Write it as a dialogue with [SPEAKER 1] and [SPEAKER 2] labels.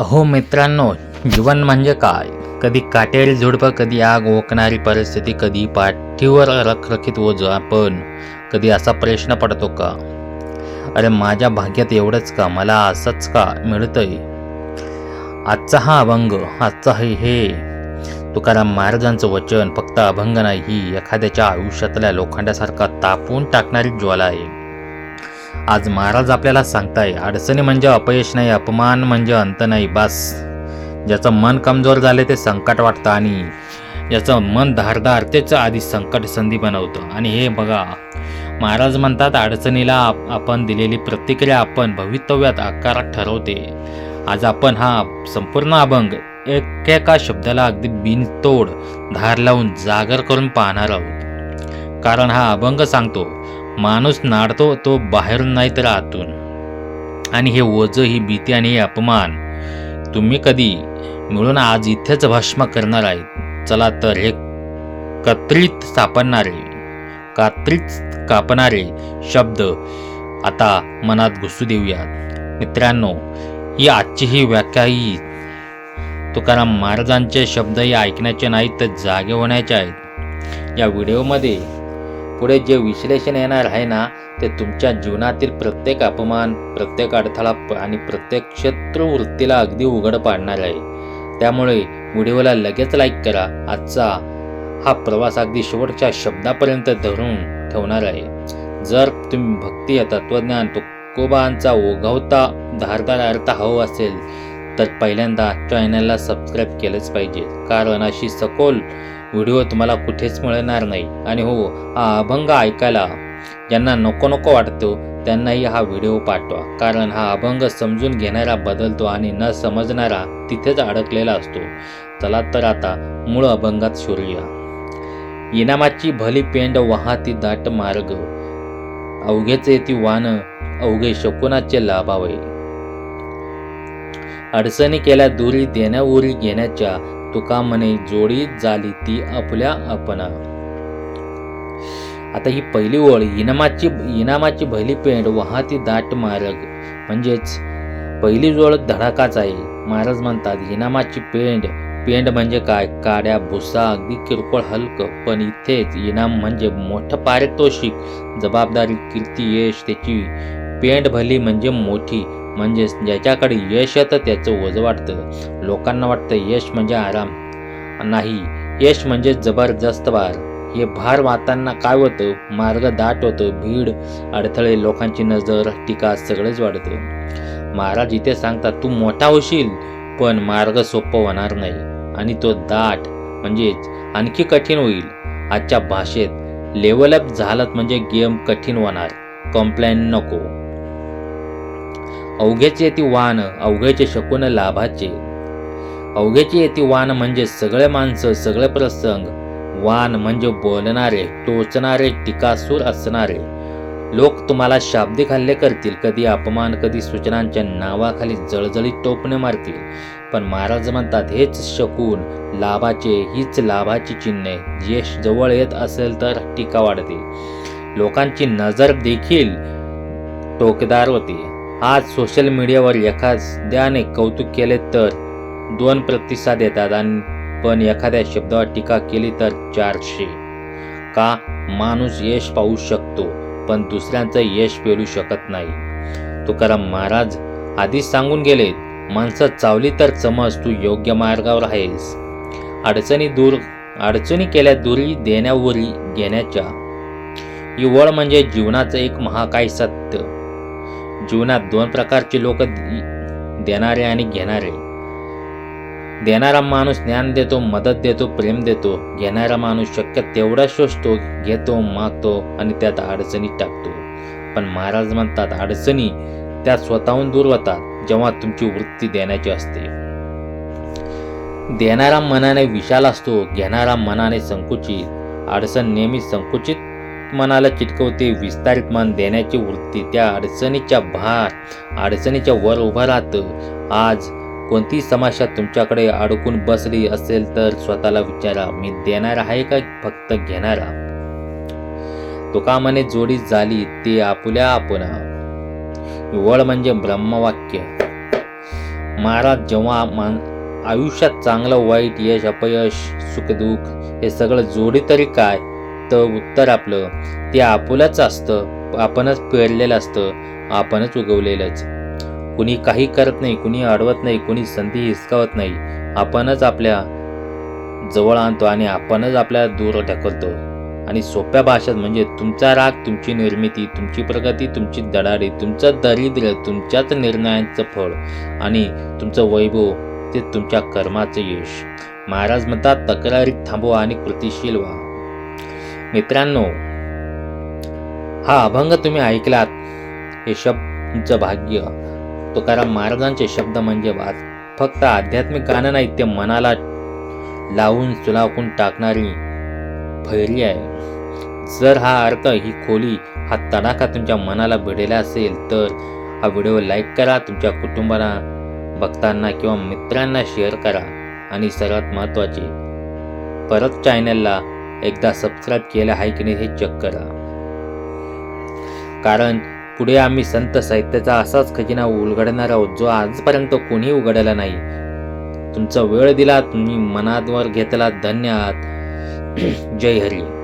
[SPEAKER 1] अहो मित्रांनो जीवन म्हणजे काय? कधी काटेरी झुडपं कधी आग ओकणारी परिस्थिती कधी पाठीवर रखरखीत ओझ पण कधी असा प्रश्न पडतो का? अरे माझ्या भाग्यात एवढंच का? मला असंच का मिळतंय? आजचा हा अभंग आजचा हे हे. तुकाराम महाराजांचं वचन फक्त अभंग नाही ही एखाद्याच्या आयुष्यातल्या लोखंडासारखा तापून टाकणारी ज्वाला आहे. आज महाराज आपल्याला सांगताय अडचणी म्हणजे अपयश नाही अपमान म्हणजे अंत नाही बस. ज्याचं मन कमजोर झाले ते संकट वाटतं आणि ज्याचं मन धारदार तेच आधी संकट संधी बनवतं. आणि हे बघा महाराज म्हणतात अडचणीला आप- आपण दिलेली प्रतिक्रिया आपण भवितव्यात आकारात ठरवते. आज आपण हा संपूर्ण अभंग एकेका शब्दाला अगदी बिनतोड धार लावून जागर करून पाहणार आहोत. कारण हा अभंग सांगतो माणूस नाडतो तो बाहेरून नाही तर आतून आणि हे ओझं ही भीती आणि हे अपमान तुम्ही कधी मिळून आज इथेच भस्म करणार आहेत. चला तर हे कत्रित सापडणारे कात्रीत कापणारे शब्द आता मनात घुसू देऊयात. मित्रांनो ही आजची ही व्याख्या ही तुकाराम महाराजांचे शब्दही ऐकण्याचे नाहीत तर जागे होण्याचे आहेत. या व्हिडिओमध्ये पुढे जे विश्लेषण येणार आहे ना ते तुमच्या जीवनातील प्रत्येक अपमान प्रत्येक अडथळा प- आणि प्रत्येक शत्रुवृत्तीला अगदी उघड पाडणार आहे. त्यामुळे व्हिडिओला लगेच लाईक करा. आजचा हा प्रवास अगदी शेवटच्या शब्दापर्यंत धरून ठेवणार आहे. जर तुम्ही भक्ती या तत्वज्ञान तुकोबांचा ओघवता धारदार अर्थ हवं असेल तर पहिल्यांदा चॅनलला सबस्क्राईब केलंच पाहिजे. कारण अशी सखोल व्हिडिओ तुम्हाला कुठेच मिळणार नाही. आणि हो हा अभंग ऐकायला ज्यांना नको नको वाटतो त्यांनाही हा व्हिडिओ पाठवा. कारण हा अभंग समजून घेणारा बदलतो आणि न समजणारा तिथेच अडकलेला असतो. चला तर आता मूळ अभंगात सूर्य. इनामाची भली पेंड वाहती दाट मार्ग. अवघेचे ती वान अवघे शकुनाचे लाभावे अडचणी केल्या दुरी देण्याउरी घेण्याच्या तुका म्हणे जोडी झाली ती आपल्या आपणा आता ही पहिली ओळ इनामाची इनामाची भली पेंड वाहती दाट मार्ग. म्हणजेच पहिली जोड धडाकाच आहे. महाराज म्हणतात इनामाची पेंड पेंड म्हणजे काय? काड्या भुसा अगदी किरकोळ हलकं पण इथेच इनाम म्हणजे मोठं पारितोषिक जबाबदारी कीर्ती यश त्याची पेंड भली म्हणजे मोठी. म्हणजेच ज्याच्याकडे यश येतं त्याचं वज वाटतं. लोकांना वाटतं यश म्हणजे आराम. नाही यश म्हणजे जबरदस्त भार हे भार वाहताना काय होतं? मार्ग दाट होतं भीड अडथळे लोकांची नजर टीका सगळंच वाढतं. महाराज इथे सांगतात तू मोठा होशील पण मार्ग सोपं होणार नाही. आणि तो दाट म्हणजेच आणखी कठीण होईल. आजच्या भाषेत लेवल अप झालं म्हणजे गेम कठीण होणार. कंप्लेन नको. अवघ्याची येते वान अवघ्याचे शकून लाभाचे. अवघ्याची येते वान म्हणजे सगळे माणसं सगळे प्रसंग. वान म्हणजे बोलणारे टोचणारे टीकासूर असणारे. लोक तुम्हाला शाब्दिक हल्ले करतील कधी अपमान कधी सूचनांच्या नावाखाली जळजळीत टोपणे मारतील. पण महाराज म्हणतात हेच शकून लाभाचे हीच लाभाची चिन्हे. यश जवळ येत असेल तर टीका वाढते. लोकांची नजर देखील टोकदार होती. आज सोशल मीडियावर एखाद्याने कौतुक केले तर दोन प्रतिसाद येतात आणि पण एखाद्या शब्दावर टीका केली तर चारशे. का? माणूस यश पाहू शकतो पण दुसऱ्यांचं यश पेलू शकत नाही. तुकाराम महाराज आधीच सांगून गेले माणसं चावली तर समज तू योग्य मार्गावर आहेस. अडचणी दूर अडचणी केल्या दुरी देण्यावरी घेण्याच्या. युवळ म्हणजे जीवनाचं एक महाकाय सत्य. जीवनात दोन प्रकारचे लोक देणारे आणि घेणारे. देणारा माणूस ज्ञान देतो मदत देतो प्रेम देतो. घेणारा माणूस शक्य तेवढा शोषतो घेतो मागतो आणि त्यात अडचणी टाकतो. पण महाराज म्हणतात अडचणी त्या स्वतःहून दूर होतात जेव्हा तुमची वृत्ती देण्याची असते. देणारा मनाने विशाल असतो घेणारा मनाने संकुचित. अडचण नेहमी संकुचित मनाला चिटकवते विस्तारित मन देण्याची वृत्ती त्या अडचणीच्या भार अडचणीच्या वर उभं राहतं. आज कोणती समस्या तुमच्याकडे अडकून बसली असेल तर स्वतःला विचारा मी देणार आहे का फक्त घेणारा? तुकामाने जोडी झाली ते आपुल्या आपण वळ म्हणजे ब्रह्मवाक्य. महाराज जेव्हा मान आयुष्यात चांगलं वाईट यश अपयश सुखदुःख हे सगळं जोडी तरी काय? तर उत्तर आपलं. ते आपुलंच असतं आपणच पेरलेलं असतं आपणच उगवलेलंच. कुणी काही करत नाही कुणी अडवत नाही कुणी संधी हिसकावत नाही. आपणच आपल्या जवळ आणतो आणि आपणच आपल्याला दूर ढकलतो. आणि सोप्या भाषेत म्हणजे तुमचा राग तुमची निर्मिती तुमची प्रगती तुमची दडाडी तुमचं दारिद्र्य तुमच्याच निर्णयांचं फळ आणि तुमचं वैभव ते तुमच्या कर्माचं यश. महाराज म्हणतात तक्रारी थांबवा आणि कृतिशील व्हा. मित्रांनो हा अभंग तुम्ही ऐकलात हे शब्द भाग्य. तुकाराम महाराजांचे शब्द म्हणजे वाच फक्त आध्यात्मिक गाणं नाही ते मनाला लावून चुलावून टाकणारी फैरी आहे. जर हा अर्थ ही खोली हा तडाखा तुमच्या मनाला भिडेला असेल तर हा व्हिडिओ लाईक करा तुमच्या कुटुंबाला भक्तांना किंवा मित्रांना शेअर करा. आणि सर्वात महत्त्वाचे परत चॅनलला एकदा सबस्क्राईब केलं आहे की नाही हे चेक करा. कारण पुढे आम्ही संत साहित्याचा असाच खजिना उलगडणार आहोत जो आजपर्यंत कोणी उघडला नाही. तुमचा वेळ दिला तुम्ही मनावर घेतला. धन्यवाद. जय हरी.